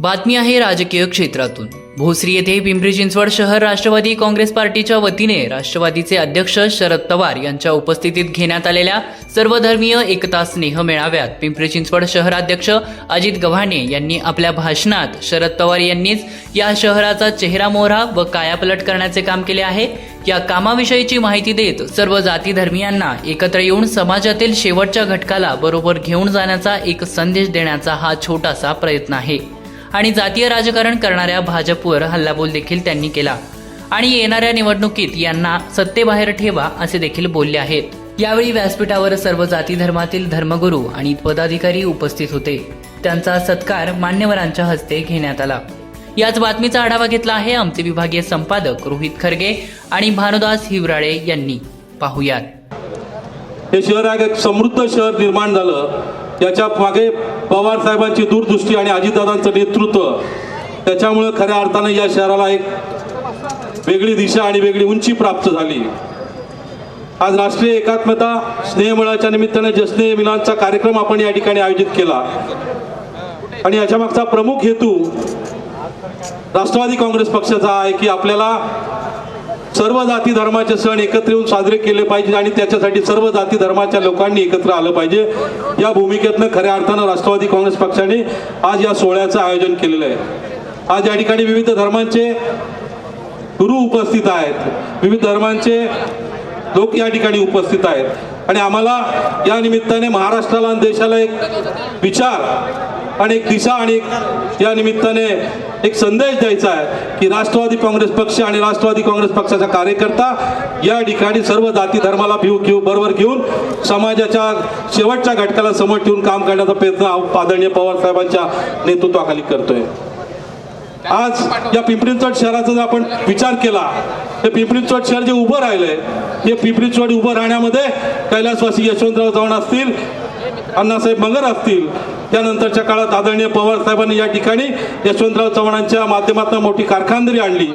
बातमी आहे राजकीय क्षेत्रातून. भोसरी येथे पिंपरी चिंचवड शहर राष्ट्रवादी काँग्रेस पार्टीच्या वतीने राष्ट्रवादीचे अध्यक्ष शरद पवार यांच्या उपस्थितीत घेण्यात आलेल्या सर्वधर्मीय एकता स्नेह मेळाव्यात पिंपरी चिंचवड शहराध्यक्ष अजित गव्हाणे यांनी आपल्या भाषणात शरद पवार यांनीच या शहराचा चेहरा मोहरा व कायापलट करण्याचे काम केले आहे. या कामाविषयीची माहिती देत सर्व जाती धर्मियांना एकत्र येऊन समाजातील शेवटच्या घटकाला बरोबर घेऊन जाण्याचा एक संदेश देण्याचा हा छोटासा प्रयत्न आहे. आणि जातीय राजकारण करणाऱ्या भाजपवर हल्लाबोल देखील त्यांनी केला. आणि येणाऱ्या निवडणुकीत यांना सत्तेबाहेर ठेवा असे देखील बोलले आहेत. यावेळी व्यासपीठावर सर्व जाती धर्मातील धर्मगुरू आणि पदाधिकारी उपस्थित होते. त्यांचा सत्कार मान्यवरांच्या हस्ते घेण्यात आला. याच बातमीचा आढावा घेतला आहे आमचे विभागीय संपादक रोहित खरगे आणि भानुदास हिवराळे यांनी. पाहुयात. हे शहर एक समृद्ध शहर निर्माण झालं. याच्या मागे पवार साहेबांची दूरदृष्टी आणि अजितदादांचं नेतृत्व. त्याच्यामुळं खऱ्या अर्थानं या शहराला एक वेगळी दिशा आणि वेगळी उंची प्राप्त झाली. आज राष्ट्रीय एकात्मता स्नेहमळाच्या निमित्ताने जसने मिलांचा कार्यक्रम आपण या ठिकाणी आयोजित केला. आणि याच्या मागचा प्रमुख हेतू राष्ट्रवादी काँग्रेस पक्षाचा आहे की आपल्याला सर्व जाती धर्माचे सण एकत्र येऊन साजरे केले पाहिजे आणि त्याच्यासाठी सर्व जाती धर्माच्या लोकांनी एकत्र आलं पाहिजे. या भूमिकेतनं खऱ्या अर्थानं राष्ट्रवादी काँग्रेस पक्षाने आज या सोहळ्याचं आयोजन केलेलं आहे. आज या ठिकाणी विविध धर्मांचे गुरु उपस्थित आहेत. विविध धर्मांचे लोक या ठिकाणी उपस्थित आहेत. आणि आम्हाला या निमित्ताने महाराष्ट्राला आणि देशाला एक विचार आणि एक दिशा आणि एक या निमित्ताने एक संदेश द्यायचा आहे की राष्ट्रवादी काँग्रेस पक्ष आणि राष्ट्रवादी काँग्रेस पक्षाचा कार्यकर्ता या ठिकाणी सर्व जाती धर्माला भिव घेऊ बरोबर घेऊन समाजाच्या शेवटच्या घटकाला समोर ठेवून काम करण्याचा प्रयत्न आदरणीय पवार साहेबांच्या नेतृत्वाखाली करतोय. आज या पिंपरी चौट शहराचा जर आपण विचार केला हे पिंपरी चौट शहर जे उभं राहिलंय हे पिंपरी चौट उभं राहण्यामध्ये कैलासवासी यशवंतराव चव्हाण असतील अण्णासाहेब मगर असतील त्यानंतरच्या काळात आदरणीय पवार साहेबांनी या ठिकाणी यशवंतराव चव्हाणांच्या माध्यमातून मोठी कारखानदारी आणली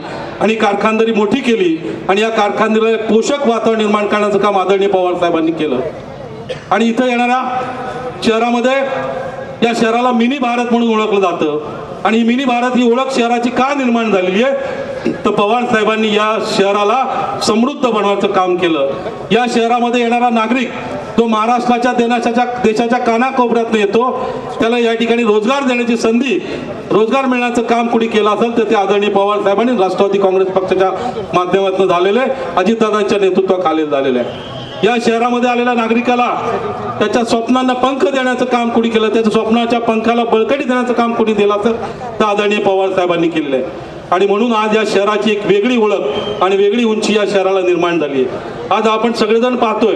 आणि कारखानदारी मोठी केली आणि या कारखानदारीला पोषक वातावरण निर्माण करण्याचं काम आदरणीय पवार साहेबांनी केलं. आणि इथं येणाऱ्या शहरामध्ये या शहराला मिनी भारत म्हणून ओळखलं जातं. आणि मिनी भारत ही ओळख शहराची का निर्माण झालेली आहे? तर पवार साहेबांनी या शहराला समृद्ध बनवायचं काम केलं. या शहरामध्ये येणारा नागरिक तो महाराष्ट्राच्या देशाच्या देशाच्या कानाकोपऱ्यातनं येतो. त्याला या ठिकाणी रोजगार देण्याची संधी रोजगार मिळण्याचं काम कुणी केलं असेल तर ते आदरणीय पवार साहेबांनी राष्ट्रवादी काँग्रेस पक्षाच्या माध्यमातून झालेलं आहे. अजितदादांच्या नेतृत्वाखाली झालेलं आहे. या शहरामध्ये आलेल्या नागरिकाला त्याच्या स्वप्नांना पंख देण्याचं काम कुणी केलं? त्याच्या स्वप्नाच्या पंखाला बळकटी देण्याचं काम कुणी दिलं असेल? तर आदरणीय पवार साहेबांनी केलेलं आहे. आणि म्हणून आज या शहराची एक वेगळी ओळख आणि वेगळी उंची या शहराला निर्माण झाली आहे. आज आपण सगळेजण पाहतोय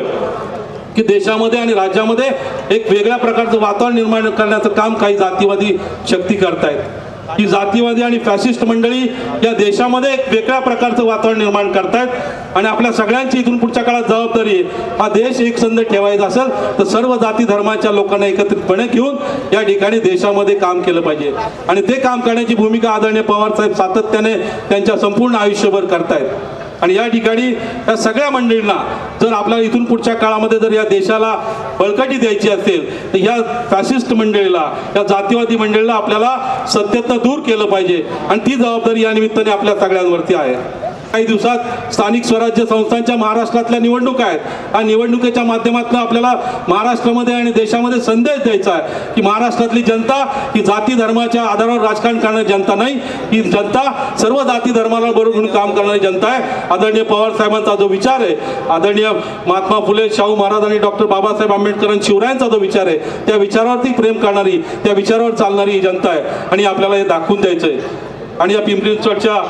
की देशामध्ये आणि राज्यामध्ये एक वेगळ्या प्रकारचं वातावरण निर्माण करण्याचं काम काही जातीवादी शक्ती करतायत. ही जातीवादी आणि फॅसिस्ट मंडळी या देशामध्ये एक वेगळ्या प्रकारचं वातावरण निर्माण करतायत. आणि आपल्या सगळ्यांची इथून पुढच्या काळात जबाबदारी हा देश एकसंध ठेवायचा असेल तर सर्व जाती धर्माच्या लोकांना एकत्रितपणे घेऊन या ठिकाणी देशामध्ये काम केलं पाहिजे. आणि ते काम करण्याची भूमिका आदरणीय पवार साहेब सातत्याने त्यांच्या संपूर्ण आयुष्यभर करतायत. आणि या ठिकाणी या सगळ्या मंडळींना जर आपल्याला इथून पुढच्या काळामध्ये जर या देशाला बळकटी द्यायची असेल तर या फॅसिस्ट मंडळीला या जातीवादी मंडळीला आपल्याला सत्तेतनं दूर केलं पाहिजे. आणि ती जबाबदारी या निमित्ताने आपल्या सगळ्यांवरती आहे. काही दिवसात स्थानिक स्वराज्य संस्थांच्या महाराष्ट्रातल्या निवडणुका आहेत. या निवडणुकीच्या माध्यमातून आपल्याला महाराष्ट्रामध्ये आणि देशामध्ये संदेश द्यायचा आहे की महाराष्ट्रातली जनता ही जाती धर्माच्या आधारावर राजकारण करणारी जनता नाही. ही जनता सर्व जाती धर्माला बरोबर घेऊन काम करणारी जनता आहे. आदरणीय पवार साहेबांचा जो विचार आहे आदरणीय महात्मा फुले शाहू महाराज आणि डॉक्टर बाबासाहेब आंबेडकर आणि शिवरायांचा जो विचार आहे त्या विचारावरती प्रेम करणारी त्या विचारावर चालणारी ही जनता आहे. आणि आपल्याला हे दाखवून द्यायचं आहे आणि या पिंपरी चिंचवडच्या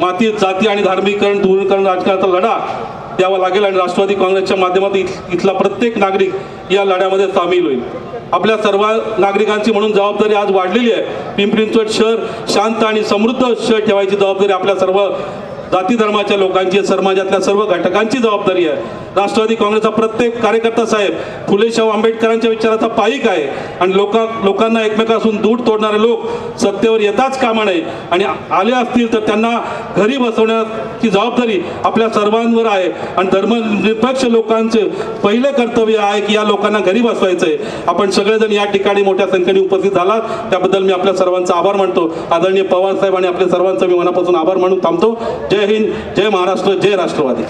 माती जाती आणि धार्मिकरण दूरीकरण राजकारणाचा लढा द्यावा लागेल आणि राष्ट्रवादी काँग्रेसच्या माध्यमातून इथला प्रत्येक नागरिक या लढ्यामध्ये सामील होईल. आपल्या सर्व नागरिकांची म्हणून जबाबदारी आज वाढलेली आहे. पिंपरी चिंचवड शहर शांत आणि समृद्ध शहर ठेवायची जबाबदारी आपल्या सर्व जाती धर्माच्या लोकांची समाजातल्या सर्व घटकांची जबाबदारी आहे. राष्ट्रवादी काँग्रेसचा प्रत्येक कार्यकर्ता साहेब फुलेशाहू आंबेडकरांच्या विचाराचा पायिक आहे. आणि लोका लोकांना एकमेकापासून दूर तोडणारे लोक सत्तेवर येताच कामा नये. आणि आले असतील तर त्यांना घरी बसवण्याची जबाबदारी आपल्या सर्वांवर आहे. आणि धर्मनिरपेक्ष लोकांचे पहिलं कर्तव्य आहे की या लोकांना घरी बसवायचं आहे. आपण सगळेजण या ठिकाणी मोठ्या संख्येने उपस्थित झालात. त्याबद्दल मी आपल्या सर्वांचा आभार मानतो. आदरणीय पवार साहेब आणि आपल्या सर्वांचा मी मनापासून आभार मानून थांबतो. जय हिंद जय महाराष्ट्र जय राष्ट्रवादी.